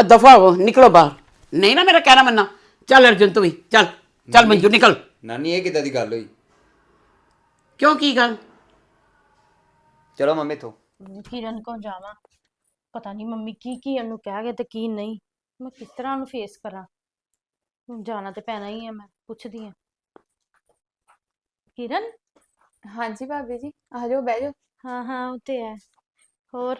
ਆ ਦਫਾ ਹੋ ਨਿਕਲੋ ਬਾਹਰ। ਨਹੀਂ ਨਾ ਮੇਰਾ ਕਹਿਣਾ ਮੰਨਾ ਚੱਲ ਅਰਜੁਨ ਤੂੰ ਵੀ ਚੱਲ ਚੱਲ ਮੰਜੂ ਨਿਕਲ। ਨਾਨੀ ਇਹ ਕਿੱਦਾਂ ਦੀ ਗੱਲ ਹੋਈ? ਕਿਉਂ ਕੀ ਗੱਲ? ਚਲੋ ਮੰਮੀ ਇੱਥੋਂ। ਕਿਰਨ ਕੋ ਜਾਵਾਂ? ਪਤਾ ਨਹੀਂ ਮੰਮੀ ਕੀ ਕੀ ਉਹਨੂੰ ਕਹਿ ਗਏ ਤੇ ਕੀ ਨਹੀਂ। ਮੈਂ ਕਿਸ ਤਰ੍ਹਾਂ ਉਹਨੂੰ ਫੇਸ ਕਰਾਂ? ਹੁਣ ਜਾਣਾ ਤੇ ਪੈਣਾ ਹੀ ਹੈ ਮੈਂ ਪੁੱਛਦੀ ਹਾਂ। ਕਿਰਨ? ਹਾਂਜੀ ਭਾਬੀ ਜੀ ਆ ਜਾਓ ਬਹਿ ਜਾਓ। ਹਾਂ ਹਾਂ ਉਹ ਤੇ ਹੈ। ਹੋਰ?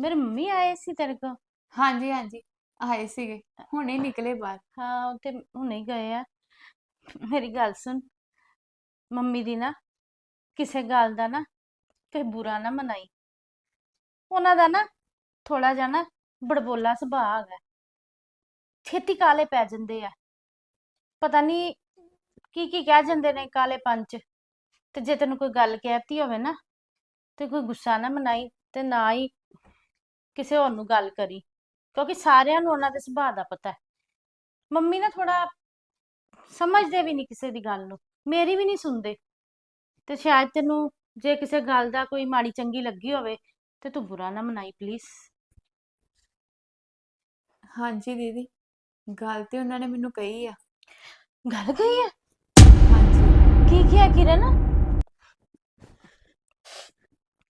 ਮੇਰੇ ਮੰਮੀ ਆਏ ਸੀ ਤੇਰੇ ਕੋ ਹਾਂਜੀ ਹਾਂਜੀ ਆਏ ਸੀਗੇ। ਹੁਣੇ ਨਿਕਲੇ ਬਾਹਰ। ਹਾਂ ਉਹ ਤੇ ਹੁਣੇ ਹੀ ਗਏ ਆ। ਮੇਰੀ ਗੱਲ ਸੁਣ। ਮੰਮੀ ਦੀ ਨਾ ਕਿਸੇ ਗੱਲ ਦਾ ਨਾ ਕੋਈ ਬੁਰਾ ਨਾ ਮਨਾਈ। ਉਹਨਾਂ ਦਾ ਨਾ ਥੋੜਾ ਜਿਹਾ ਨਾ ਬੜਬੋਲਾ ਸੁਭਾਅ ਹੈਗਾ। ਛੇਤੀ ਕਾਲੇ ਪੈ ਜਾਂਦੇ ਆ। ਪਤਾ ਨਹੀਂ ਕੀ ਕੀ ਕਹਿ ਜਾਂਦੇ ਨੇ ਕਾਲੇ ਪੰਚ ਤੇ ਜੇ ਤੈਨੂੰ ਕੋਈ ਗੱਲ ਕਹਿਤੀ ਹੋਵੇ ਨਾ ਤੇ ਕੋਈ ਗੁੱਸਾ ਨਾ ਮਨਾਈ ਤੇ ਨਾ ਹੀ ਕਿਸੇ ਹੋਰ ਨੂੰ ਗੱਲ ਕਰੀ ਕਿਉਂਕਿ ਸਾਰਿਆਂ ਨੂੰ ਉਹਨਾਂ ਦੇ ਸੁਭਾਅ ਦਾ ਪਤਾ ਹੈ। ਮੰਮੀ ਨਾ ਥੋੜਾ ਸਮਝਦੇ ਵੀ ਨਹੀਂ ਕਿਸੇ ਦੀ ਗੱਲ ਨੂੰ ਮੇਰੀ ਵੀ ਨਹੀਂ ਸੁਣਦੇ। ਤੇ ਸ਼ਾਇਦ ਤੈਨੂੰ ਜੇ ਕਿਸੇ ਗੱਲ ਦਾ ਕੋਈ ਮਾੜੀ ਚੰਗੀ ਲੱਗੀ ਹੋਵੇ ਤੇ ਤੂੰ ਬੁਰਾ ਨਾ ਮਨਾਈ ਪਲੀਜ਼ ਹਾਂਜੀ ਦੀਦੀ। ਗੱਲ ਤੇ ਉਹਨਾਂ ਨੇ ਮੈਨੂੰ ਕਹੀ ਆ। ਗੱਲ ਕਹੀ ਹੈ ਹਾਂਜੀ। ਕੀ ਕੀ ਹੈ ਕਿਰਨ?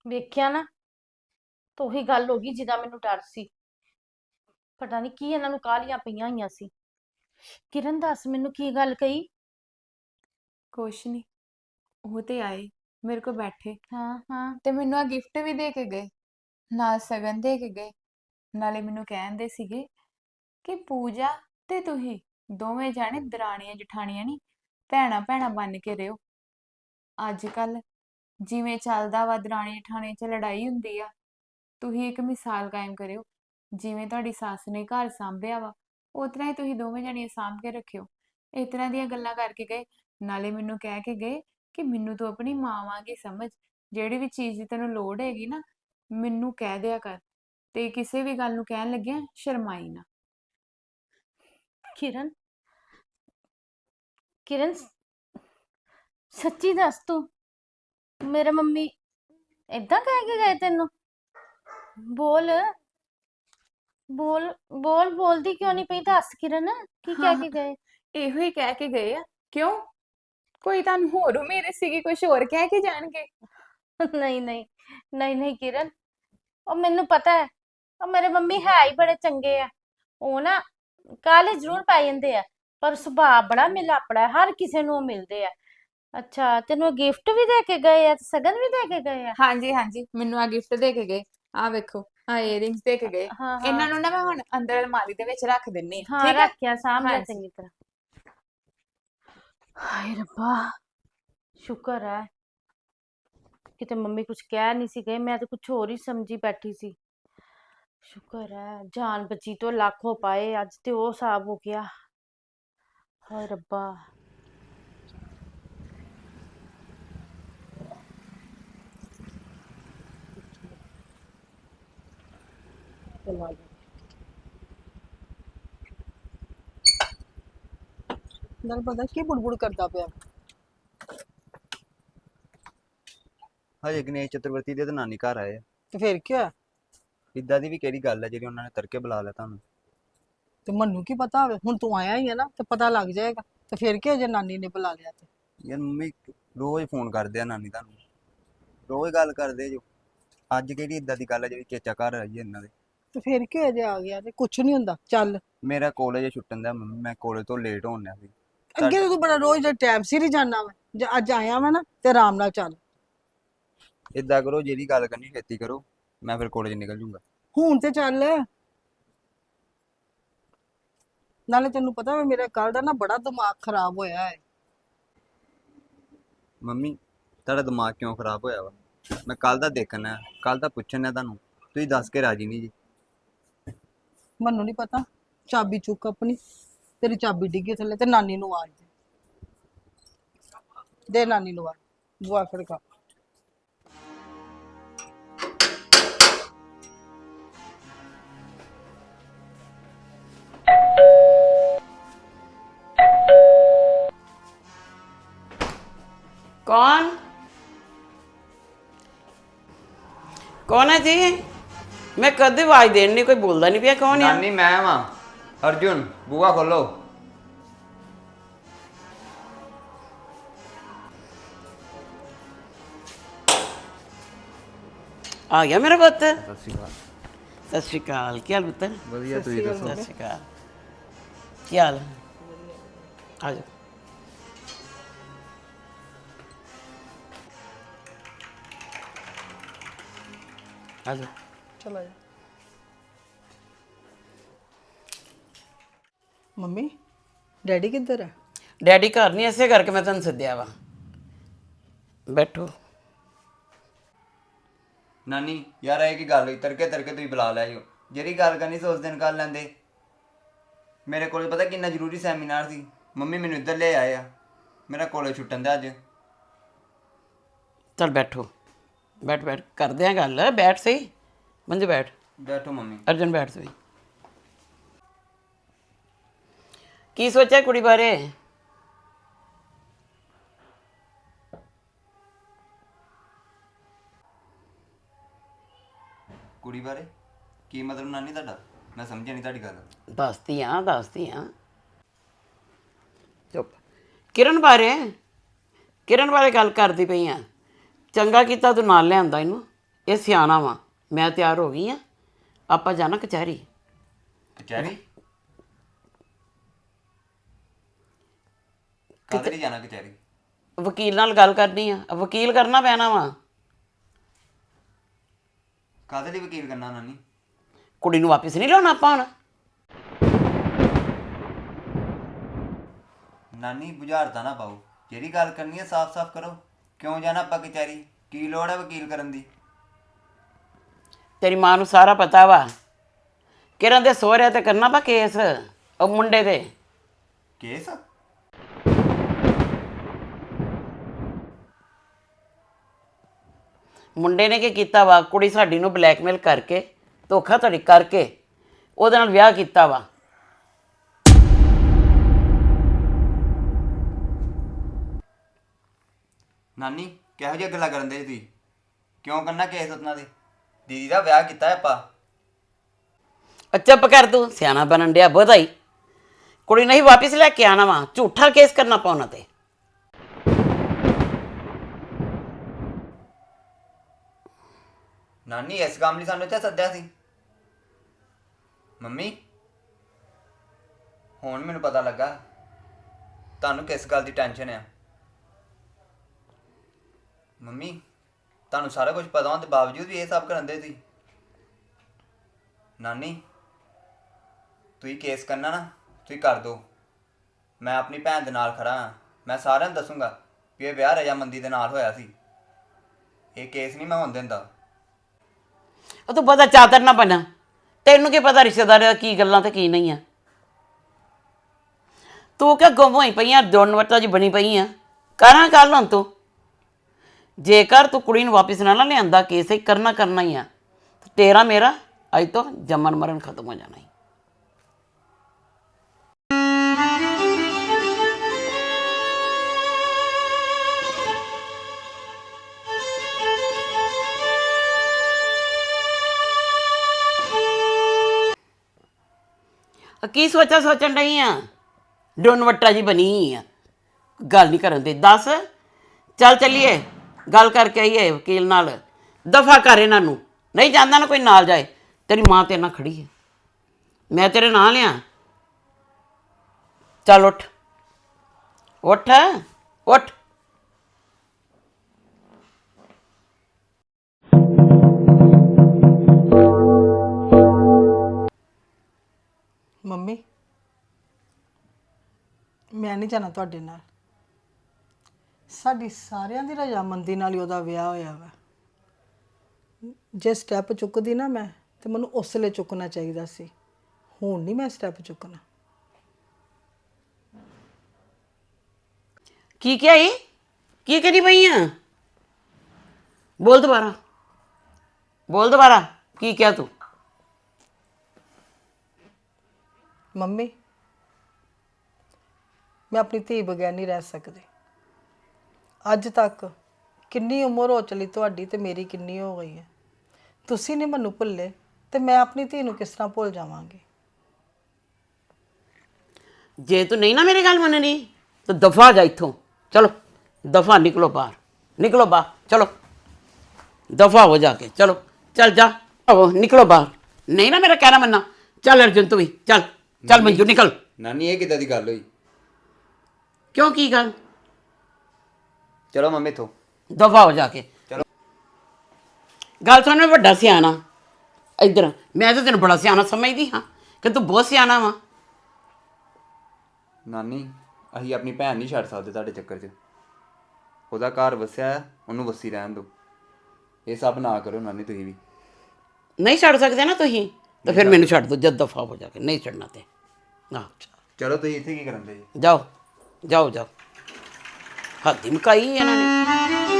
ਵੇਖਿਆ ਨਾ ਤਾਂ ਉਹੀ ਗੱਲ ਹੋ ਗਈ ਜਿਹਦਾ ਮੈਨੂੰ ਡਰ ਸੀ। ਪਤਾ ਨਹੀਂ ਕੀ ਇਹਨਾਂ ਨੂੰ ਕਾਹਲੀਆਂ ਪਈਆਂ ਹੋਈਆਂ ਸੀ। ਕਿਰਨ ਦੱਸ ਮੈਨੂੰ ਕੀ ਗੱਲ ਕਹੀ? ਕੁਛ ਨਹੀਂ ਉਹ ਤੇ ਆਏ ਮੇਰੇ ਕੋਲ ਬੈਠੇ। ਹਾਂ ਹਾਂ। ਤੇ ਮੈਨੂੰ ਆ ਗਿਫਟ ਵੀ ਦੇ ਕੇ ਗਏ। ਨਾਲ ਸਗਨ ਦੇ ਕੇ ਗਏ। ਨਾਲੇ ਮੈਨੂੰ ਕਹਿੰਦੇ ਸੀਗੇ ਕਿ ਪੂਜਾ ਤੇ ਤੁਸੀਂ ਦੋਵੇਂ ਜਾਣੇ ਦਰਾਣੀਆਂ ਜਠਾਣੀਆਂ ਨਹੀਂ ਭੈਣਾ ਭੈਣਾ ਬਣ ਕੇ ਰਹੋ ਅੱਜ ਕੱਲ ਜਿਵੇਂ ਚੱਲਦਾ ਵਾ ਦਰਾਣੀ ਜਠਾਣੀ 'ਚ ਲੜਾਈ ਹੁੰਦੀ ਆ। ਤੁਸੀਂ ਇੱਕ ਮਿਸਾਲ ਕਾਇਮ ਕਰਿਓ। ਜਿਵੇਂ ਤੁਹਾਡੀ ਸੱਸ ਨੇ ਘਰ ਸੰਭਿਆ ਵਾ ਉਸ ਤਰ੍ਹਾਂ ਹੀ ਤੁਸੀਂ ਦੋਵੇਂ ਜਣੀਆਂ ਸਾਂਭ ਕੇ ਰੱਖਿਓ। ਇਸ ਤਰ੍ਹਾਂ ਦੀਆਂ ਗੱਲਾਂ ਕਰਕੇ ਗਏ, ਨਾਲੇ ਮੈਨੂੰ ਕਹਿ ਕੇ ਗਏ ਕਿ ਮੈਨੂੰ ਤੂੰ ਆਪਣੀ ਮਾਂ ਵਾਂਗੀ ਸਮਝ, ਜਿਹੜੀ ਵੀ ਚੀਜ਼ ਦੀ ਤੈਨੂੰ ਲੋੜ ਹੈਗੀ ਨਾ, ਮੈਨੂੰ ਕਹਿ ਦਿਆ ਕਰ। ਤੇ ਕਿਸੇ ਵੀ ਗੱਲ ਨੂੰ ਕਹਿਣ ਲੱਗਿਆ, ਸ਼ਰਮਾਈ ਨਾ। ਕਿਰਨ ਕਿਰਨ, ਸੱਚੀ ਦੱਸ ਤੂੰ, ਮੇਰੇ ਮੰਮੀ ਏਦਾਂ ਕਹਿ ਕੇ ਗਏ ਤੈਨੂੰ? ਬੋਲ। ਬੋਲ ਬੋਲ ਬੋਲਦੀ ਕਿਉਂ ਨਹੀਂ ਪਈ? ਦੱਸ ਕਿਰਨ ਕੀ ਕਹਿ ਕੇ ਗਏ? ਇਹੋ ਹੀ ਕਹਿ ਕੇ ਗਏ ਆ। ਕਿਉਂ? ਕੋਈ ਤੁਹਾਨੂੰ ਹੋਰ ਉਮੀਦ ਸੀਗੀ? ਕੁਝ ਹੋਰ ਕਹਿ ਕੇ ਜਾਣਗੇ? ਨਹੀਂ ਨਹੀਂ ਨਹੀਂ ਨਹੀਂ ਕਿਰਨ। ਉਹ ਮੈਨੂੰ ਪਤਾ ਹੈ। ਉਹ ਮੇਰੇ ਮੰਮੀ ਹੈ ਹੀ ਬੜੇ ਚੰਗੇ ਆ। ਉਹ ਨਾ ਕਾਲੇ ਜ਼ਰੂਰ ਪੈ ਜਾਂਦੇ ਆ। ਪਰ ਸੁਭਾਅ ਬੜਾ ਮਿਲਾਪੜਾ ਹਰ ਕਿਸੇ ਨੂੰ ਉਹ ਮਿਲਦੇ ਆ। ਅੱਛਾ ਤੈਨੂੰ ਗਿਫਟ ਵੀ ਦੇ ਕੇ ਗਏ ਆ ਤੇ ਸਗਨ ਵੀ ਦੇ ਕੇ ਗਏ ਆ? ਹਾਂਜੀ ਹਾਂਜੀ। ਮੈਨੂੰ ਆ ਗਿਫਟ ਦੇ ਕੇ ਗਏ। ਆ ਵੇਖੋ ਆ ਇਅਰਿੰਗਸ ਦੇ ਕੇ ਗਏ। ਹਾਂ ਇਹਨਾਂ ਹਾਂ ਨੂੰ ਨਾ ਮੈਂ ਹੁਣ ਅੰਦਰ ਅਲਮਾਰੀ ਦੇ ਵਿੱਚ ਰੱਖ ਦਿੰਨੀ ਹਾਂ ਠੀਕ ਆ? ਰੱਖਿਆ ਸਾਹਮਣੇ ਹਾਂਜੀ। ਚੰਗੀ ਤਰ੍ਹਾਂ। ਹਾਏ ਰੱਬਾ ਸ਼ੁਕਰ ਹੈ ਕਿਤੇ ਮੰਮੀ ਕੁਝ ਕਹਿ ਨਹੀਂ ਸੀ ਗਏ ਮੈਂ ਤਾਂ ਕੁਝ ਹੋਰ ਹੀ ਸਮਝੀ ਬੈਠੀ ਸੀ। ਸ਼ੁਕਰ ਹੈ ਜਾਨ ਬਚੀ ਤੋਂ ਲੱਖੋਂ ਪਾਏ ਅੱਜ ਤੇ ਉਹ ਹਿਸਾਬ ਹੋ ਗਿਆ। ਹਾਏ ਰੱਬਾ। ਨਾਲ ਪਤਾ ਕੀ ਬੁੜਬੁੜ ਕਰਦਾ ਪਿਆ? ਹਜੇ ਗਣੇਸ਼ ਚਤੁਰਵਰਤੀ ਦੇ ਤਾਂ ਨਾਨੀ ਘਰ ਆਏ ਆ। ਤੇ ਫਿਰ ਕੀ ਹੋਇਆ? ਇਦਾਂ ਦੀ ਵੀ ਕਿਹੜੀ ਗੱਲ ਹੈ ਜਿਹੜੀ ਉਹਨਾਂ ਨੇ ਤੜਕੇ ਬੁਲਾ ਲਿਆ ਤੁਹਾਨੂੰ? ਤੇ ਮੈਨੂੰ ਕੀ ਪਤਾ ਹੋਵੇ? ਹੁਣ ਤੂੰ ਆਇਆ ਹੀ ਹੈ ਨਾ ਤੇ ਪਤਾ ਲੱਗ ਜਾਏਗਾ। ਤੇ ਫਿਰ ਕੀ ਜੇ ਨਾਨੀ ਨੇ ਬੁਲਾ ਲਿਆ ਤੇ? ਯਾਰ ਮੰਮੀ ਰੋਜ਼ ਫੋਨ ਕਰਦੇ ਆ ਨਾਨੀ ਤੁਹਾਨੂੰ। ਰੋਜ਼ ਗੱਲ ਕਰਦੇ ਜੋ। ਅੱਜ ਕਿਹੜੀ ਇਦਾਂ ਦੀ ਗੱਲ ਹੈ ਜਿਹੜੀ ਚੇਚਾ ਘਰ ਆਈ ਹੈ ਇਹਨਾਂ ਦੇ? ਤੇ ਫਿਰ ਕੀ ਹੋਇਆ ਜੇ ਆ ਗਿਆ ਤੇ ਕੁਝ ਨਹੀਂ ਹੁੰਦਾ ਚੱਲ। ਮੇਰਾ ਕਾਲਜ ਛੁੱਟਣ ਦਾ ਮੰਮੀ ਮੈਂ ਕਾਲਜ ਤੋਂ ਲੇਟ ਹੋਣ ਡਿਆ ਸੀ। ਅੱਗੇ ਤਾਂ ਤੂੰ ਬੜਾ ਰੋਜ਼ ਦੇ ਟਾਈਮ ਸਿਰ ਹੀ ਜਾਣਾ ਵਾ ਜੇ ਅੱਜ ਆਇਆ ਵਾ ਨਾ ਤੇ ਆਰਾਮ ਨਾਲ ਚੱਲ। ਇਦਾਂ ਕਰੋ ਜਿਹੜੀ ਗੱਲ ਕਰਨੀ ਛੇਤੀ ਕਰੋ ਮੈਂ ਫਿਰ ਕਾਲਜ ਨਿਕਲ ਜੂੰਗਾ। ਹੁਣ ਤੇ ਚੱਲ। ਨਾਲੇ ਤੈਨੂੰ ਪਤਾ ਵਾ ਮੇਰਾ ਕੱਲ ਦਾ ਨਾ ਬੜਾ ਦਿਮਾਗ ਖਰਾਬ ਹੋਇਆ ਹੈ ਮੰਮੀ ਤੁਹਾਡਾ ਦਿਮਾਗ ਕਿਉਂ ਖਰਾਬ ਹੋਇਆ ਵਾ? ਮੈਂ ਕੱਲ ਦਾ ਦੇਖਣਾ ਕੱਲ ਦਾ ਪੁੱਛਣਾ ਤੁਹਾਨੂੰ ਤੁਸੀਂ ਦੱਸ ਕੇ ਰਾਜੀ ਨਹੀਂ ਜੀ। ਮੈਨੂੰ ਨਹੀਂ ਪਤਾ ਚਾਬੀ ਚੁੱਕ ਆਪਣੀ ਤੇਰੀ ਚਾਬੀ ਡਿੱਗੀ ਥੱਲੇ ਤੇ ਨਾਨੀ ਨੂੰ ਆਵਾਜ਼ ਦੇ ਦੇ ਨਾਨੀ ਨੂੰ ਆਵਾਜ਼ ਬੁਆ ਖੜਕਾ कौन कौन है जी ਮੈਂ ਕਦੇ ਆਵਾਜ਼ ਦੇਣ ਨਹੀਂ ਕੋਈ ਬੋਲਦਾ ਨਹੀਂ ਪਿਆ ਕੌਣ ਆ? ਨਾਨੀ ਮੈਂ ਵਾਂ। ਅਰਜੁਨ ਬੂਆ ਖੋਲੋ। ਆ ਗਿਆ ਮੇਰਾ ਪੁੱਤ? ਸਤਿ ਸ਼੍ਰੀ ਅਕਾਲ। ਸਤਿ ਸ਼੍ਰੀ ਅਕਾਲ ਕੀ ਹਾਲ ਪੁੱਤ? ਵਧੀਆ ਤੁਸੀਂ ਦੱਸੋ? ਸਤਿ ਸ਼੍ਰੀ ਅਕਾਲ। ਕੀ ਹਾਲ? ਹੈ? ਆ ਜਾ। ਆ ਜਾ। ਚਲੋ ਜਾ। ਮੰਮੀ ਡੈਡੀ ਕਿੱਧਰ ਹੈ ਡੈਡੀ ਘਰ ਨਹੀਂ ਐਸੇ ਕਰਕੇ ਮੈਂ ਤੁਹਾਨੂੰ ਸੱਦਿਆ ਵਾ। ਬੈਠੋ। ਨਾਨੀ ਯਾਰ ਇਹ ਕੀ ਗੱਲ ਹੋਈ? ਤਰਕੇ ਤਰਕੇ ਤੁਸੀਂ ਬੁਲਾ ਲਿਆ ਜੋ ਜਿਹੜੀ ਗੱਲ ਕਰਨੀ ਸੀ ਉਸ ਦਿਨ ਕਰ ਲੈਂਦੇ। ਮੇਰੇ ਕੋਲ ਪਤਾ ਕਿੰਨਾ ਜ਼ਰੂਰੀ ਸੈਮੀਨਾਰ ਸੀ। ਮੰਮੀ ਮੈਨੂੰ ਇੱਧਰ ਲੈ ਆਏ ਆ। ਮੇਰਾ ਕੋਲੇ ਛੁੱਟਣ ਦਾ ਅੱਜ। ਚਲ ਬੈਠੋ। ਬੈਠ ਬੈਠ। ਕਰਦੇ ਆ ਗੱਲ। ਬੈਠ ਸਹੀ। ਮੰਜੇ ਬੈਠ। ਬੈਠੋ ਮੰਮੀ। ਅਰਜਨ ਬੈਠ ਸਹੀ ਕੀ ਸੋਚਿਆ ਕੁੜੀ ਬਾਰੇ? ਕੁੜੀ ਬਾਰੇ? ਕੀ ਮਤਲਬ ਨਾਨੀ ਤੁਹਾਡਾ? ਮੈਂ ਸਮਝਿਆ ਨਹੀਂ ਤੁਹਾਡੀ ਗੱਲ। ਦੱਸਦੀ ਆ ਦੱਸਦੀ ਆ। ਚੁੱਪ। ਕਿਰਨ ਬਾਰੇ? ਕਿਰਨ ਬਾਰੇ ਗੱਲ ਕਰਦੀ ਪਈ ਆ। ਚੰਗਾ ਕੀਤਾ ਤੂੰ ਨਾਲ ਲਿਆਂਦਾ ਇਹਨੂੰ। ਇਹ ਸਿਆਣਾ ਵਾ। ਮੈਂ ਤਿਆਰ ਹੋ ਗਈ ਆ। ਆਪਾਂ ਜਾਣਾ ਕਚਹਿਰੀ। ਕਚਹਿਰੀ? ਕਾਹਦੇ ਲਈ ਜਾਣਾ ਕਚਹਿਰੀ। ਵਕੀਲ ਨਾਲ ਗੱਲ ਕਰਨੀ ਆ। ਵਕੀਲ ਕਰਨਾ ਪੈਣਾ ਵਾ। ਕਾਹਦੇ ਲਈ ਵਕੀਲ ਕਰਨਾ ਨਾਨੀ ਕੁੜੀ ਨੂੰ ਵਾਪਸ ਨਹੀਂ ਲਿਆਉਣਾ ਆਪਾਂ ਹੁਣ। ਨਾਨੀ ਬੁਝਾਰਤਾ ਨਾ ਪਾਓ। ਜਿਹੜੀ ਗੱਲ ਕਰਨੀ ਹੈ ਸਾਫ਼-ਸਾਫ਼ ਕਰੋ। ਕਿਉਂ ਜਾਣਾ ਆਪਾਂ ਕਚਹਿਰੀ? ਕੀ ਲੋੜ ਹੈ ਵਕੀਲ ਕਰਨ ਦੀ? ਤੇਰੀ ਮਾਂ ਨੂੰ ਸਾਰਾ ਪਤਾ ਵਾ। ਕਿਰਨ ਦੇ ਸਹੁਰੇ ਤੇ ਕਰਨਾ ਪਾ ਕੇਸ ਉਹ ਮੁੰਡੇ ਦੇ। ਕੇਸ? ਮੁੰਡੇ ਨੇ ਕੀ ਕੀਤਾ ਵਾ? ਕੁੜੀ ਸਾਡੀ ਨੂੰ ਬਲੈਕਮੇਲ ਕਰਕੇ ਧੋਖਾਧੜੀ ਕਰਕੇ ਉਹਦੇ ਨਾਲ ਵਿਆਹ ਕੀਤਾ ਵਾ। ਨਾਨੀ ਕਿਹੋ ਜਿਹੀਆਂ ਗੱਲਾਂ ਕਰਨ ਦੇ ਤੁਸੀਂ ਕਿਉਂ ਕਰਨਾ ਕੇਸ ਉਤਨਾ ਦੇ? ਦੀਦੀ ਦਾ ਵਿਆਹ ਕੀਤਾ ਹੈ ਆਪਾਂ। ਉਹ ਚੁੱਪ ਕਰ ਤੂੰ ਸਿਆਣਾ ਬਣਨ ਡਿਆ ਵਧਾਈ ਕੁੜੀ ਨਹੀਂ ਵਾਪਸ ਲੈ ਕੇ ਆਣਾ ਵਾ ਝੂਠਾ ਕੇਸ ਕਰਨਾ ਪਾਉਣਾ ਤੇ। ਨਾਨੀ ਇਸ ਕੰਮ ਲਈ ਸਾਨੂੰ ਇੱਥੇ ਸੱਦਿਆ ਸੀ। ਮੰਮੀ ਹੁਣ ਮੈਨੂੰ ਪਤਾ ਲੱਗਾ ਤੁਹਾਨੂੰ ਕਿਸ ਗੱਲ ਦੀ ਟੈਨਸ਼ਨ ਆ? ਮੰਮੀ ਤੁਹਾਨੂੰ ਸਾਰਾ ਕੁਝ ਪਤਾ ਹੋਣ ਦੇ ਬਾਵਜੂਦ ਵੀ ਇਹ ਸਭ ਕਰਨ ਦੇ ਸੀ ਨਾਨੀ, ਤੁਸੀਂ ਕੇਸ ਕਰਨਾ ਨਾ, ਤੁਸੀਂ ਕਰ ਦਿਓ। ਮੈਂ ਆਪਣੀ ਭੈਣ ਦੇ ਨਾਲ ਖੜਾ ਹਾਂ। ਮੈਂ ਸਾਰਿਆਂ ਨੂੰ ਦੱਸੂਗਾ ਵੀ ਇਹ ਵਿਆਹ ਰਜਾਮੰਦੀ ਦੇ ਨਾਲ ਹੋਇਆ ਸੀ। ਇਹ ਕੇਸ ਨਹੀਂ ਮੈਂ ਹੋਣ ਦਿੰਦਾ। ਉਹ ਤੂੰ ਪਤਾ ਚਾਤਰ ਨਾ ਬਣਾ। ਤੈਨੂੰ ਕੀ ਪਤਾ ਰਿਸ਼ਤੇਦਾਰਾਂ ਦਾ ਕੀ ਗੱਲਾਂ ਤੇ ਕੀ ਨਹੀਂ ਆ। ਤੂੰ ਕਿ ਗੁੰਮ ਹੋਈ ਪਈਆਂ ਦੋਨ ਵਟਾ ਜੀ ਬਣੀ ਪਈ ਆ। ਕਰਾਂ ਕੱਲ ਹੁਣ ਤੂੰ? ਜੇਕਰ ਤੂੰ ਕੁੜੀ ਨੂੰ ਵਾਪਸ ਨਾ ਨਾ ਲਿਆਂਦਾ ਕੇਸ, ਇਹ ਕਰਨਾ ਕਰਨਾ ਹੀ ਆ। ਤੇਰਾ ਮੇਰਾ, ਅੱਜ ਤੋਂ ਜੰਮਣ ਮਰਨ ਖਤਮ ਹੋ ਜਾਣਾ ਈ ਕੀ ਸੋਚਾ ਸੋਚਣ ਡਈ ਆ? ਡੋਨ ਵੱਟਾ ਜੀ ਬਣੀ ਆ। ਗੱਲ ਨਹੀਂ ਕਰਨ ਦੇ, ਦੱਸ। ਚੱਲ ਚੱਲੀਏ। ਗੱਲ ਕਰਕੇ ਆਈਏ ਵਕੀਲ ਨਾਲ। ਦਫਾ ਕਰ ਇਹਨਾਂ ਨੂੰ। ਨਹੀਂ ਜਾਂਦਾ ਨਾ ਕੋਈ ਨਾਲ ਜਾਏ। ਤੇਰੀ ਮਾਂ ਤੇਰੇ ਨਾਲ ਖੜੀ ਹੈ। ਮੈਂ ਤੇਰੇ ਨਾਲ ਆ। ਚੱਲ ਉੱਠ। ਉੱਠ। ਉੱਠ। ਮੰਮੀ, ਮੈਂ ਨਹੀਂ ਜਾਣਾ ਤੁਹਾਡੇ ਨਾਲ। ਸਾਡੀ ਸਾਰਿਆਂ ਦੀ ਰਜਾਮੰਦੀ ਨਾਲ ਹੀ ਉਹਦਾ ਵਿਆਹ ਹੋਇਆ ਵਾ। ਜੇ ਸਟੈਪ ਚੁੱਕਦੀ ਨਾ ਮੈਂ ਤੇ ਮੈਨੂੰ ਉਸ ਵੇਲੇ ਚੁੱਕਣਾ ਚਾਹੀਦਾ ਸੀ। ਹੁਣ ਨਹੀਂ ਮੈਂ ਸਟੈਪ ਚੁੱਕਣਾ। ਕੀ ਕਿਹਾ ਇਹ ਕੀ ਕਰੀ ਪਈ ਆ? ਬੋਲ ਦੁਬਾਰਾ। ਬੋਲ ਦੁਬਾਰਾ ਕੀ ਕਿਹਾ ਤੂੰ? ਮੰਮੀ ਮੈਂ ਆਪਣੀ ਧੀ ਬਗੈਰ ਨਹੀਂ ਰਹਿ ਸਕਦੀ। ਅੱਜ ਤੱਕ ਕਿੰਨੀ ਉਮਰ ਹੋ ਚਲੀ ਤੁਹਾਡੀ ਤੇ ਮੇਰੀ ਕਿੰਨੀ ਹੋ ਗਈ ਹੈ? ਤੁਸੀਂ ਨਹੀਂ ਮੈਨੂੰ ਭੁੱਲੇ ਤੇ ਮੈਂ ਆਪਣੀ ਧੀ ਨੂੰ ਕਿਸ ਤਰ੍ਹਾਂ ਭੁੱਲ ਜਾਵਾਂਗੀ? ਜੇ ਤੂੰ ਨਹੀਂ ਨਾ ਮੇਰੀ ਗੱਲ ਮੰਨਣੀ ਤਾਂ ਦਫਾ ਜਾ ਇੱਥੋਂ। ਚਲੋ ਦਫਾ ਨਿਕਲੋ ਬਾਹਰ। ਨਿਕਲੋ ਬਾਹਰ ਚਲੋ। ਦਫਾ ਹੋ ਜਾ ਕੇ ਚਲੋ। ਚੱਲ ਜਾ ਆਓ ਨਿਕਲੋ ਬਾਹਰ। ਨਹੀਂ ਨਾ ਮੇਰਾ ਕਹਿਣਾ ਮੰਨਣਾ। ਚੱਲ ਅਰਜੁਨ ਤੂੰ ਵੀ ਚੱਲ। ਚੱਲ ਮੰਜੂ ਨਿਕਲ। ਨਾਨੀ ਇਹ ਕਿੱਦਾਂ ਦੀ ਗੱਲ ਹੋਈ? ਕਿਉਂ ਕੀ ਗੱਲ? ਚਲੋ ਮੰਮੀ ਇੱਥੋਂ। ਦਫਾ ਹੋ ਜਾ ਕੇ। ਚਲੋ। ਗੱਲ ਸੁਣ ਮੈਂ ਵੱਡਾ ਸਿਆਣਾ। ਇੱਧਰ ਮੈਂ ਤਾਂ ਤੈਨੂੰ ਬੜਾ ਸਿਆਣਾ ਸਮਝਦੀ ਹਾਂ ਕਿ ਤੂੰ ਬਹੁਤ ਸਿਆਣਾ ਵਾ। ਨਾਨੀ ਅਸੀਂ ਆਪਣੀ ਭੈਣ ਨਹੀਂ ਛੱਡ ਸਕਦੇ ਤੁਹਾਡੇ ਚੱਕਰ 'ਚ। ਉਹਦਾ ਘਰ ਵਸਿਆ ਹੈ, ਉਹਨੂੰ ਵਸੀ ਰਹਿਣ ਦਿਓ। ਇਹ ਸਭ ਨਾ ਕਰੋ ਨਾਨੀ ਤੁਸੀਂ ਵੀ। ਨਹੀਂ ਛੱਡ ਸਕਦੇ ਨਾ ਤੁਸੀਂ? ਤਾਂ ਫਿਰ ਮੈਨੂੰ ਛੱਡ। ਦਿਓ ਜਦ ਦਫਾ ਹੋ ਜਾ ਕੇ। ਨਹੀਂ ਛੱਡਣਾ ਤੇ। ਆਹ ਚਲੋ ਤੁਸੀਂ ਇੱਥੇ ਕੀ ਕਰਨ ਦੇ ਜੀ? ਜਾਓ। ਜਾਓ ਜਾਓ। ਹੱਦੀ ਮਕਾਈ ਇਹਨਾਂ ਨੇ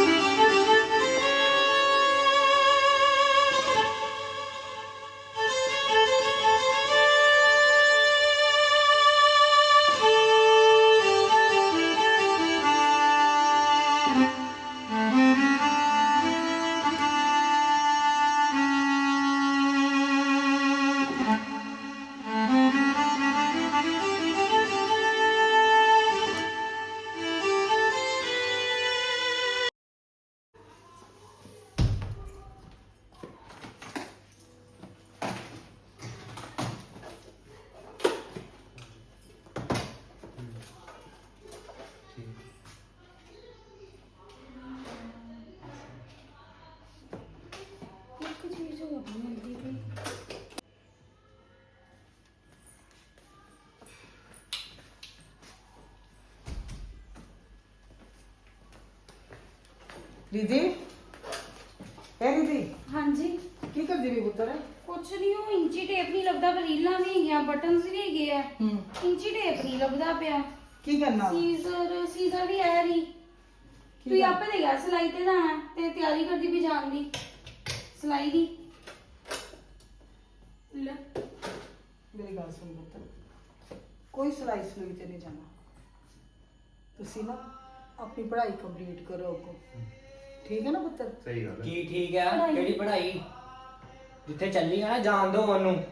ਦੀਦੀ? ਹੈ ਦੀਦੀ? ਹਾਂਜੀ। ਕੀ ਕਰਦੀ ਵੀ ਪੁੱਤਰ? ਕੁਛ ਨਹੀਂ ਉਹ ਇੰਚੀ ਟੇਪ ਨਹੀਂ ਲੱਭਦਾ ਪਰ ਰੀਲਾਂ ਵੀ ਹੈਗੀਆਂ ਬਟਨਸ ਵੀ ਹੈਗੇ ਆ। ਹੂੰ। ਇੰਚੀ ਟੇਪ ਨਹੀਂ ਲੱਭਦਾ ਪਿਆ। ਕੀ ਕਰਨਾ ਵਾ? ਸੀਜ਼ਰ ਸੀਜ਼ਰ ਵੀ ਹੈ ਨਹੀਂ ਤੂੰ ਆਪੇ ਦੇ ਗਿਆ ਸਿਲਾਈ ਤੇ ਜਾਣਾ ਤੇ ਤਿਆਰੀ ਕਰਦੀ ਵੀ ਜਾਣ ਦੀ। ਸਿਲਾਈ ਦੀ। ਲੈ। ਮੇਰੀ ਗੱਲ ਸੁਣ ਪੁੱਤਰ। ਕੋਈ ਸਿਲਾਈ ਸਲੂਈ ਤੇ ਨਹੀਂ ਜਾਣਾ। ਤੁਸੀਂ ਨਾ ਆਪਣੀ ਪੜ੍ਹਾਈ ਕੰਪਲੀਟ ਕਰੋ ਅੱਗੋਂ। ਠੀਕ ਹੈ ਨਾ ਪੁੱਤਰ ਸਹੀ ਗੱਲ ਕੀ ਠੀਕ ਹੈ? ਕਿਹੜੀ ਪੜ੍ਹਾਈ? ਜਿੱਥੇ ਚੱਲੀ ਆ ਨਾ ਜਾਣ ਦੋ ਉਹਨੂੰ।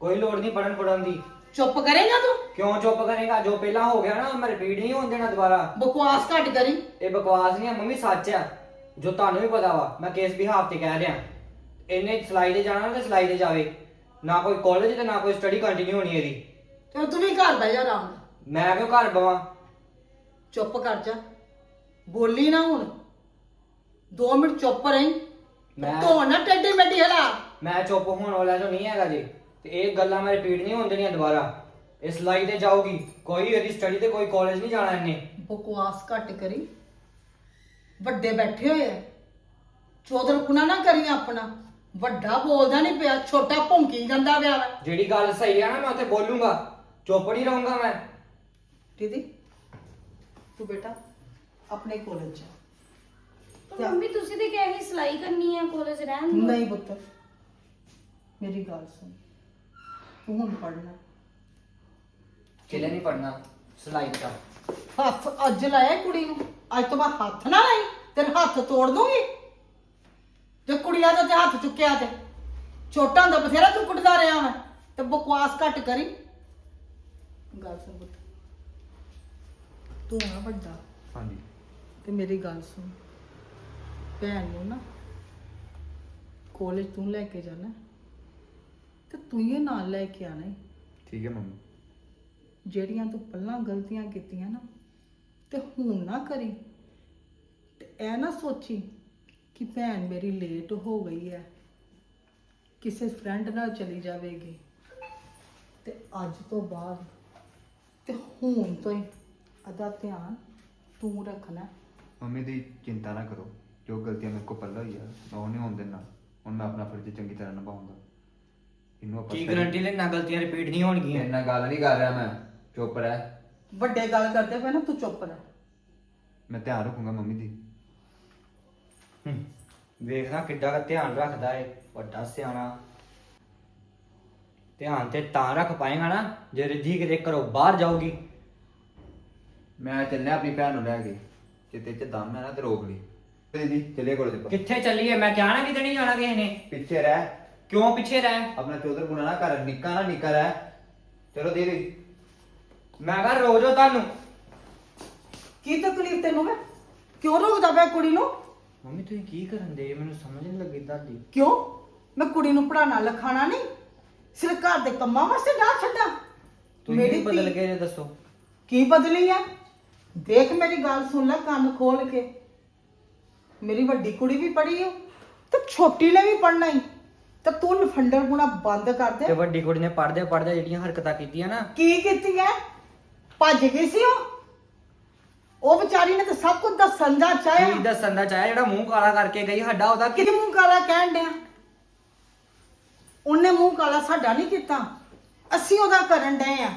ਕੋਈ ਲੋੜ ਨਹੀਂ ਪੜਨ ਪੜਨ ਦੀ। ਚੁੱਪ ਕਰੇਗਾ ਤੂੰ? ਕਿਉਂ ਚੁੱਪ ਕਰੇਗਾ? ਜੋ ਪਹਿਲਾਂ ਹੋ ਗਿਆ ਨਾ ਮੈਂ ਰਿਪੀਟ ਨਹੀਂ ਹੋਣ ਦੇਣਾ ਦੁਬਾਰਾ। ਬਕਵਾਸ ਘੱਟ ਕਰੀ। ਇਹ ਬਕਵਾਸ ਨਹੀਂ ਆ ਮੰਮੀ ਸੱਚ ਆ। ਜੋ ਤੁਹਾਨੂੰ ਵੀ ਪਤਾ ਵਾ ਮੈਂ ਕੇਸ ਬਿਹਾਫ ਤੇ ਕਹਿ ਰਿਹਾ। ਇਹਨੇ ਸਲਾਈ ਤੇ ਜਾਣਾ ਤੇ ਸਲਾਈ ਤੇ ਜਾਵੇ। ਨਾ ਕੋਈ ਕਾਲਜ ਤੇ ਨਾ ਕੋਈ ਸਟੱਡੀ ਕੰਟੀਨਿਊ ਹੋਣੀ ਇਹਦੀ। ਤੇ ਤੂੰ ਵੀ ਘਰ ਬਹਿ ਜਾ ਆਰਾਮ ਨਾਲ। ਮੈਂ ਕਿਉਂ ਘਰ ਬਵਾਂ? ਚੁੱਪ ਕਰ ਜਾ। ਬੋਲੀ ਨਾ ਹੁਣ। 2 ਮਿੰਟ ਚੁੱਪ ਰਹੀ। ਮੈਂ ਤੂੰ ਨਾ ਟੱਡੀ ਮੱਡੀ ਹਲਾ। ਮੈਂ ਚੁੱਪ ਹੋਣ ਵਾਲਾ ਜੋ ਨਹੀਂ ਹੈਗਾ ਜੀ। ਤੇ ਇਹ ਗੱਲਾਂ ਮੈਂ ਰਿਪੀਟ ਨਹੀਂ ਹੋਣ ਦੇਣੀਆਂ ਦੁਬਾਰਾ। ਇਹ ਸਲਾਈ ਤੇ ਜਾਊਗੀ। ਕੋਈ ਇਹਦੀ ਸਟੱਡੀ ਤੇ ਕੋਈ ਕਾਲਜ ਨਹੀਂ ਜਾਣਾ ਇਹਨੇ। ਬਕਵਾਸ ਘੱਟ ਕਰੀ। ਵੱਡੇ ਬੈਠੇ ਹੋਏ ਆ। ਚੋਦਰ ਪੁਣਾ ਨਾ ਕਰੀ ਆਪਣਾ। ਵੱਡਾ ਬੋਲਦਾ ਨਹੀਂ ਪਿਆ। ਛੋਟਾ ਭੌਂਕੀ ਜਾਂਦਾ ਪਿਆ ਵਾ। ਜਿਹੜੀ ਗੱਲ ਸਹੀ ਆ ਨਾ ਮੈਂ ਉੱਥੇ ਬੋਲੂੰਗਾ। ਚੁੱਪ ਨਹੀਂ ਰਹੂੰਗਾ ਮੈਂ। ਦੀਦੀ। ਤੂੰ ਬੇਟਾ। ਆਪਣੇ ਕਾਲਜ ਪਰ ਮੰਮੀ ਤੁਸੀਂ ਤੇ ਕਿਹਾ ਸੀ ਸਿਲਾਈ ਕਰਨੀ ਆ ਕਾਲਜ ਰਹਿਣ ਦਿਓ। ਨਹੀਂ ਪੁੱਤ ਮੇਰੀ ਗੱਲ ਸੁਣ। ਤੂੰ ਹੁਣ ਪੜਨਾ ਕਿਲੇ ਨਹੀਂ ਪੜਨਾ ਸਲਾਈ ਦਾ ਹੱਥ ਅੱਜ ਲਾਇਆ ਕੁੜੀ ਨੂੰ। ਅੱਜ ਤੋਂ ਬਾਅਦ ਹੱਥ ਨਾ ਲਾਈ ਤੇਰੇ ਹੱਥ ਤੋੜ ਦੂੰਗੀ। ਤੇ ਕੁੜੀਆਂ ਦਾ ਤੇ ਹੱਥ ਚੁੱਕਿਆ ਤੇ। ਛੋਟਾ ਹੁੰਦਾ ਬਥੇਰਾ ਤੂੰ ਕੁੱਟਦਾ ਰਿਹਾ ਮੈਂ ਤੇ ਬਕਵਾਸ ਘੱਟ ਕਰੀ। ਗੱਲ ਸੁਣ ਪੁੱਤ। ਤੂੰ ਆ ਵੱਡਾ। ਹਾਂਜੀ। ਤੇ ਮੇਰੀ ਗੱਲ ਸੁਣ। ਭੈਣ ਨੂੰ ਨਾ ਕਾਲਜ ਤੂੰ ਲੈ ਕੇ ਜਾਣਾ। ਤੇ ਤੂੰ ਹੀ ਨਾਲ ਲੈ ਕੇ ਆਣਾ ਈ। ਠੀਕ ਹੈ ਮੰਮੀ। ਜਿਹੜੀਆਂ ਤੂੰ ਪਹਿਲਾਂ ਗਲਤੀਆਂ ਕੀਤੀਆਂ ਨਾ ਤੇ ਹੁਣ ਨਾ ਕਰੀ। ਤੇ ਇਹ ਨਾ ਸੋਚੀ ਕਿ ਭੈਣ ਮੇਰੀ ਲੇਟ ਹੋ ਗਈ ਹੈ। ਕਿਸੇ ਫਰੈਂਡ ਨਾਲ ਚਲੀ ਜਾਵੇਗੀ। ਤੇ ਅੱਜ ਤੋਂ ਬਾਅਦ ਤੇ ਹੁਣ ਤੋਂ ਹੀ ਅਦਾ ਧਿਆਨ ਤੂੰ ਰੱਖਣਾ। ਮੰਮੀ ਦੀ ਚਿੰਤਾ ਨਾ ਕਰੋ। ਜੋ ਗਲਤੀਆਂ ਮੇਰੇ ਕੋਲ ਪਹਿਲਾਂ ਹੋਈ ਆ ਮੈਂ ਉਹ ਨਹੀਂ ਹੋਣ ਦੇਣਾ ਹੁਣ ਮੈਂ ਆਪਣਾ ਫਰਜ਼ ਚੰਗੀ ਤਰ੍ਹਾਂ ਨਿਭਾਉਂਗਾ ਇਹਨੂੰ ਆਪਾਂ ਕੀ ਗਾਰੰਟੀ ਲੈਣਾ ਗਲਤੀਆਂ ਰਿਪੀਟ ਨਹੀਂ ਹੋਣਗੀਆਂ? ਇੰਨਾ ਗੱਲ ਨਹੀਂ ਕਰ ਰਿਹਾ ਮੈਂ। ਚੁੱਪ ਰਹਿ। ਵੱਡੇ ਗੱਲ ਕਰਦੇ ਪਏ ਨਾ ਤੂੰ ਚੁੱਪ ਰਹਿ। ਮੈਂ ਧਿਆਨ ਰੱਖੂੰਗਾ ਮੰਮੀ ਦੀ। ਹੂੰ। ਵੇਖਣਾ ਕਿੱਡਾ ਕੁ ਧਿਆਨ ਰੱਖਦਾ ਏ ਵੱਡਾ ਸਿਆਣਾ। ਧਿਆਨ ਤੇ ਤਾਂ ਰੱਖ ਪਾਏਗਾ ਨਾ ਜੇ ਰਿੱਧੀ ਕਿਤੇ ਘਰੋਂ ਬਾਹਰ ਜਾਊਗੀ। ਮੈਂ ਚੱਲਿਆ ਆਪਣੀ ਭੈਣ ਨੂੰ ਲੈ ਕੇ। ਜੇ ਤੇ ਚ ਦਮ ਹੈ ਨਾ ਤੇ ਰੋਕ ਲਈ। ਦੀਦੀ ਚੱਲੇ ਕੋਲ ਤੇ ਕਿੱਥੇ ਚੱਲੀਏ ਮੈਂ ਕਿਹਾ ਨਾ ਕਿਤੇ ਨਹੀਂ ਜਾਣਾ ਕਿਸੇ ਨੇ? ਪਿੱਛੇ ਰਹਿ। ਕਿਉਂ ਪਿੱਛੇ ਰਹਿ? ਆਪਣਾ ਚੌਧਰ ਗੁਣਾ ਨਾ ਕਰ ਨਿੱਕਾ ਨਾ ਨਿੱਕਾ ਰਹਿ। ਚਲੋ ਦੇ ਦੇ। ਮੈਂ ਕਹਾਂ ਰੋਜੋ ਤੁਹਾਨੂੰ। ਕੀ ਤਕਲੀਫ ਤੈਨੂੰ ਮੈਂ? ਕਿਉਂ ਰੋਕਦਾ ਪਿਆ ਕੁੜੀ ਨੂੰ? ਮੰਮੀ ਤੁਸੀਂ ਕੀ ਕਰਨ ਦੇ? ਮੈਨੂੰ ਸਮਝ ਨਹੀਂ ਲੱਗੀ ਤੁਹਾਡੀ। ਕਿਉਂ? ਮੈਂ ਕੁੜੀ ਨੂੰ ਪੜਾਣਾ ਲਿਖਾਣਾ ਨਹੀਂ। ਸਿਰਫ ਘਰ ਦੇ ਕੰਮਾਂ ਵਾਸਤੇ ਨਾ ਛੱਡਾਂ। ਤੁਸੀਂ ਕੀ ਬਦਲ ਧੀ- ਗਏ ਜੇ ਦੱਸੋ। ਕੀ ਬਦਲੀ ਆ? ਦੇਖ ਮੇਰੀ ਗੱਲ ਸੁਣ ਲੈ ਕੰਨ ਖੋਲ ਕੇ। ਮੇਰੀ ਵੱਡੀ ਕੁੜੀ ਵੀ ਪੜ੍ਹੀ ਹੋ ਤੇ ਛੋਟੀ ਨੇ ਵੀ ਪੜ੍ਹਨਾ ਹੀ ਤੇ ਤੂੰ ਲਫੰਡਰ ਗੁਣਾ ਬੰਦ ਕਰ ਤੇ ਦੇ ਵੱਡੀ ਕੁੜੀ ਨੇ ਪੜਦੇ ਪੜਦੇ ਜਿਹੜੀਆਂ ਹਰਕਤਾਂ ਕੀਤੀਆਂ ਨਾ। ਕੀ ਕੀਤੀ ਭੱਜ ਗਈ ਸੀ ਉਹ? ਉਹ ਵਿਚਾਰੀ ਨੇ ਤਾਂ ਸਭ ਕੁਝ ਦੱਸਣ ਦਾ ਕੀ ਚਾਹਿਆ ਦੱਸਣ ਦਾ ਚਾਹਿਆ? ਜਿਹੜਾ ਮੂੰਹ ਕਾਲਾ ਕਰਕੇ ਗਈ ਸਾਡਾ ਉਹਦਾ ਕੀ ਕਿਹਦੇ ਮੂੰਹ ਕਾਲਾ ਕਹਿਣ ਡਿਆ? ਉਹਨੇ ਮੂੰਹ ਕਾਲਾ ਸਾਡਾ ਨਹੀਂ ਕੀਤਾ। ਅਸੀਂ ਉਹਦਾ ਕਰਨ ਡਏ ਆ।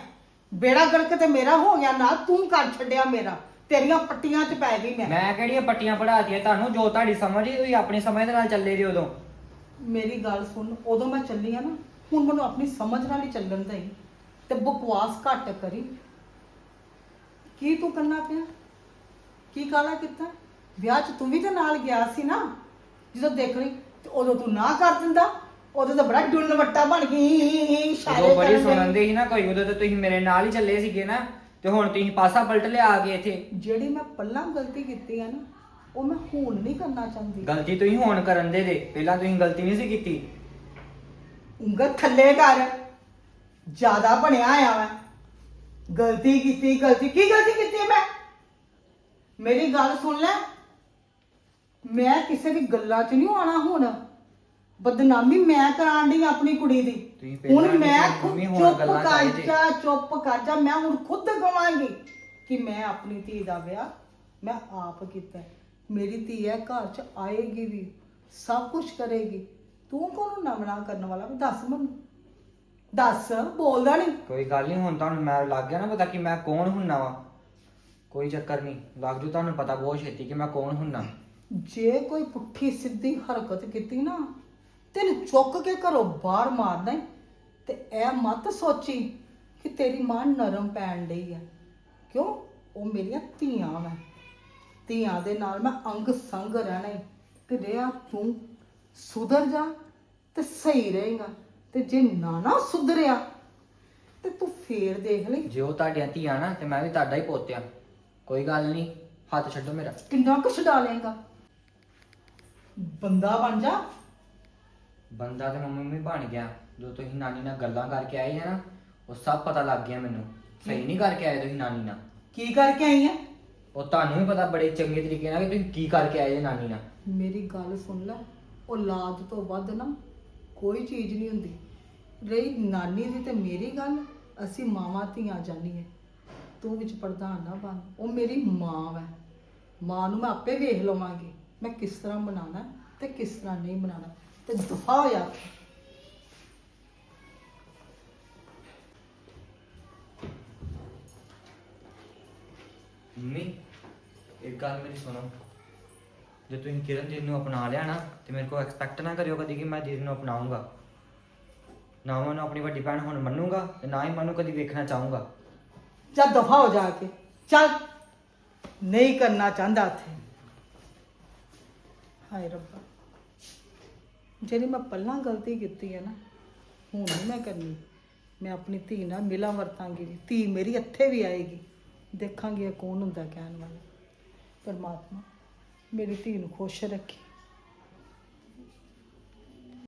ਬੇੜਾ ਗਰਕ ਤੇ ਮੇਰਾ ਹੋ ਗਿਆ ਨਾ ਤੂੰ ਕਰ ਛੱਡਿਆ ਮੇਰਾ। ਤੇਰੀਆਂ ਪੱਟੀਆਂ 'ਚ ਪੈ ਗਈ ਮੈਂ। ਮੈਂ ਕਿਹੜੀਆਂ ਪੱਟੀਆਂ ਪੜਾਤੀਆਂ ਤੁਹਾਨੂੰ ਜੋ ਤੁਹਾਡੀ ਸਮਝ ਹੀ ਤੁਸੀਂ ਆਪਣੀ ਸਮਝ ਦੇ ਨਾਲ ਚੱਲੇ ਜੀ ਉਦੋਂ। ਮੇਰੀ ਗੱਲ ਸੁਣ ਉਦੋਂ ਮੈਂ ਚੱਲੀ ਆ ਨਾ ਹੁਣ ਮੈਨੂੰ ਆਪਣੀ ਸਮਝ ਨਾਲ ਹੀ ਚੱਲਣ ਦੇ ਤੇ ਬਕਵਾਸ ਘੱਟ ਕਰੀ। ਕੀ ਤੂੰ ਕਰਨਾ ਪਿਆ? ਕੀ ਕਾਲਾ ਕੀਤਾ? ਵਿਆਹ 'ਚ ਤੂੰ ਵੀ ਤਾਂ ਨਾਲ ਗਿਆ ਸੀ ਨਾ ਜਦੋਂ ਦੇਖ ਲਈ ਤੇ ਉਦੋਂ ਤੂੰ ਨਾ ਕਰ ਦਿੰਦਾ। ਉਦੋਂ ਤਾਂ ਬੜਾ ਡੁੱਲ ਵੱਟਾ ਬਣ ਗਈ ਉਦੋਂ ਬੜੀ ਕਰਨ ਸੁਣਨ। ਦੇ ਸੀ ਨਾ ਕੋਈ ਉਦੋਂ ਤੇ ਤੁਸੀਂ ਮੇਰੇ ਨਾਲ ਹੀ ਚੱਲੇ ਸੀਗੇ ਨਾ ਤੇ ਹੁਣ ਤੁਸੀਂ ਪਾਸਾ ਪਲਟ ਲਿਆ ਆ ਕੇ ਇੱਥੇ। ਜਿਹੜੀ ਮੈਂ ਪੱਲਾ ਗਲਤੀ ਕੀਤੀ ਆ ਨਾ ਉਹ ਮੈਂ ਹੁਣ ਨਹੀਂ ਕਰਨਾ ਚਾਹੁੰਦੀ। ਗਲਤੀ ਤੁਸੀਂ ਹੁਣ ਕਰਨ ਦੇ ਦੇ ਪਹਿਲਾਂ ਤੁਸੀਂ ਗਲਤੀ ਨਹੀਂ ਸੀ ਕੀਤੀ। ਉਂਗਲ ਥੱਲੇ ਕਰ ਜ਼ਿਆਦਾ ਬਣਿਆ ਆ ਮੈਂ। ਗਲਤੀ ਕੀਤੀ ਗਲਤੀ ਕੀ ਗਲਤੀ ਕੀਤੀ ਮੈਂ? ਮੇਰੀ ਗੱਲ ਸੁਣ ਲੈ ਮੈਂ ਕਿਸੇ ਦੀ ਗੱਲਾਂ 'ਚ ਨਹੀਂ ਆਣਾ ਹੁਣ। ਬਦਨਾਮੀ ਮੈਂ ਕਰਾਣ ਦੀ ਆਪਣੀ ਕੁੜੀ ਦੀ। ਤੁਸੀਂ ਪਹਿਲਾਂ ਹੁਣ ਮੈਂ ਕੀਤੀ, ਖੁਦ ਮੰਮੀ ਹੁਣ ਚੁੱਪ ਗੱਲਾਂ ਕਰ। ਜਾ ਚੁੱਪ ਕਰ ਜਾ ਮੈਂ ਹੁਣ ਖੁਦ ਗਵਾਂਗੀ ਕਿ ਮੈਂ ਆਪਣੀ ਧੀ ਦਾ ਵਿਆਹ ਮੈਂ ਆਪ ਕੀਤਾ ਹੈ। ਮੇਰੀ ਧੀ ਹੈ ਘਰ 'ਚ ਆਏਗੀ ਵੀ ਸਭ ਕੁਝ ਕਰੇਗੀ। ਤੂੰ ਕੋਨੂੰ ਨਮਣਾ ਕਰਨ ਵਾਲਾ? ਵੀ ਦੱਸ ਮੈਨੂੰ। ਦੱਸ ਬੋਲਦਾ ਨਹੀਂ ਕੋਈ ਗੱਲ ਨਹੀਂ ਹੁਣ ਤੁਹਾਨੂੰ ਮੈਂ ਲੱਗ ਗਿਆ ਨਾ ਪਤਾ ਕਿ ਮੈਂ ਕੌਣ ਹੁੰਨਾ ਵਾ। ਕੋਈ ਚੱਕਰ ਨਹੀਂ ਲੱਗ ਜੂ ਤੁਹਾਨੂੰ ਪਤਾ ਬਹੁਤ ਛੇਤੀ ਕਿ ਮੈਂ ਕੌਣ ਹੁੰਨਾ ਜੇ ਕੋਈ ਪੁੱਠੀ ਸਿੱਧੀ ਹਰਕਤ ਕੀਤੀ ਨਾ ਤੈਨੂੰ ਚੁੱਕ ਕੇ ਘਰੋਂ ਬਾਹਰ ਮਾਰਦਾ ਈ। ਤੇ ਇਹ ਮਤ ਸੋਚੀ ਕਿ ਤੇਰੀ ਮਾਂ ਨਰਮ ਪੈਣ ਡਈ ਆ। ਕਿਉਂ? ਉਹ ਮੇਰੀਆਂ ਧੀਆਂ ਵਾ। ਧੀਆਂ ਦੇ ਨਾਲ ਮੈਂ ਅੰਗ ਸੰਗ ਰਹਿਣਾ ਈ। ਤੇ ਰਿਆ ਤੂੰ ਸੁਧਰ ਜਾ ਤੇ ਸਹੀ ਰਹੇਗਾ। ਤੇ ਜੇ ਨਾ ਨਾ ਸੁਧਰਿਆ ਤੇ ਤੂੰ ਫੇਰ ਦੇਖ ਲਈ। ਜੇ ਉਹ ਤੁਹਾਡੀਆਂ ਧੀਆਂ ਨਾ ਤੇ ਮੈਂ ਵੀ ਤੁਹਾਡਾ ਹੀ ਪੋਤਿਆ। ਕੋਈ ਗੱਲ ਨਹੀਂ ਹੱਥ ਛੱਡੋ ਮੇਰਾ। ਕਿੰਨਾ ਕੁਛ ਡਾਲੇਗਾ ਬੰਦਾ ਬਣ ਜਾ। ਬੰਦਾ ਤੇ ਮੰਮੀ ਵੀ ਬਣ ਗਿਆ। ਜੋ ਤੁਸੀਂ ਨਾਨੀ ਨਾਲ ਗੱਲਾਂ ਕਰਕੇ ਆਏ ਜੇ ਨਾ ਉਹ ਸਭ ਪਤਾ ਲੱਗ ਗਿਆ ਮੈਨੂੰ। ਸਹੀ ਨਹੀਂ ਕਰਕੇ ਆਏ ਤੁਸੀਂ ਨਾਨੀ ਨਾਲ। ਕੀ ਕਰਕੇ ਆਈ ਆ? ਉਹ ਤੁਹਾਨੂੰ ਵੀ ਪਤਾ ਬੜੇ ਚੰਗੇ ਤਰੀਕੇ ਨਾਲ ਕਿ ਤੁਸੀਂ ਕੀ ਕਰਕੇ ਆਏ ਜੇ ਨਾਨੀ ਨਾਲ। ਮੇਰੀ ਗੱਲ ਸੁਣ ਲੈ ਔਲਾਦ ਤੋਂ ਵੱਧ ਨਾ ਕੋਈ ਚੀਜ਼ ਨਹੀਂ ਹੁੰਦੀ। ਰਹੀ ਨਾਨੀ ਦੀ ਤੇ ਮੇਰੀ ਗੱਲ ਅਸੀਂ ਮਾਵਾਂ ਧੀਆਂ ਜਾਨੀਏ ਤੂੰ ਵਿੱਚ ਪ੍ਰਧਾਨ ਨਾ ਬਣ ਉਹ ਮੇਰੀ ਮਾਂ ਵੈ। ਮਾਂ ਨੂੰ ਮੈਂ ਆਪੇ ਵੇਖ ਲਵਾਂਗੀ ਮੈਂ ਕਿਸ ਤਰ੍ਹਾਂ ਬਣਾਉਣਾ ਤੇ ਕਿਸ ਤਰ੍ਹਾਂ ਨਹੀਂ ਬਣਾਉਣਾ ਤੇ ਦਫਾ ਹੋਇਆ ਮੰਮੀ ਇੱਕ ਗੱਲ ਮੇਰੀ ਸੁਣੋ। ਜੇ ਤੁਸੀਂ ਕਿਰਨਜੀਤ ਨੂੰ ਅਪਣਾ ਲਿਆ ਨਾ ਤੇ ਮੇਰੇ ਕੋਲ ਐਕਸਪੈਕਟ ਨਾ ਕਰਿਓ ਕਦੀ ਕਿ ਮੈਂ ਜੀਤ ਨੂੰ ਅਪਣਾਉਂਗਾ। ਨਾ ਮੈਂ ਉਹਨੂੰ ਆਪਣੀ ਵੱਡੀ ਭੈਣ ਹੁਣ ਮੰਨੂਗਾ ਤੇ ਨਾ ਹੀ ਮੈਂ ਉਹਨੂੰ ਕਦੀ ਵੇਖਣਾ ਚਾਹੂੰਗਾ। ਜਾ ਦਫਾ ਹੋ ਜਾ ਕੇ। ਚੱਲ। ਨਹੀਂ ਕਰਨਾ ਚਾਹੁੰਦਾ ਇੱਥੇ। ਹਾਏ ਰੱਬਾ। ਜਿਹੜੀ ਮੈਂ ਪਹਿਲਾਂ ਗਲਤੀ ਕੀਤੀ ਹੈ ਨਾ, ਹੁਣ ਨਹੀਂ ਮੈਂ ਕਰਨੀ। ਮੈਂ ਆਪਣੀ ਧੀ ਨਾਲ ਮਿਲਾਂ ਵਰਤਾਂਗੀ ਵੀ। ਧੀ ਮੇਰੀ ਇੱਥੇ ਵੀ ਆਏਗੀ। ਦੇਖਾਂਗੇ ਇਹ ਕੌਣ ਹੁੰਦਾ ਕਹਿਣ ਵਾਲਾ। ਪਰਮਾਤਮਾ ਮੇਰੀ ਧੀ ਨੂੰ ਖੁਸ਼ ਰੱਖੀ।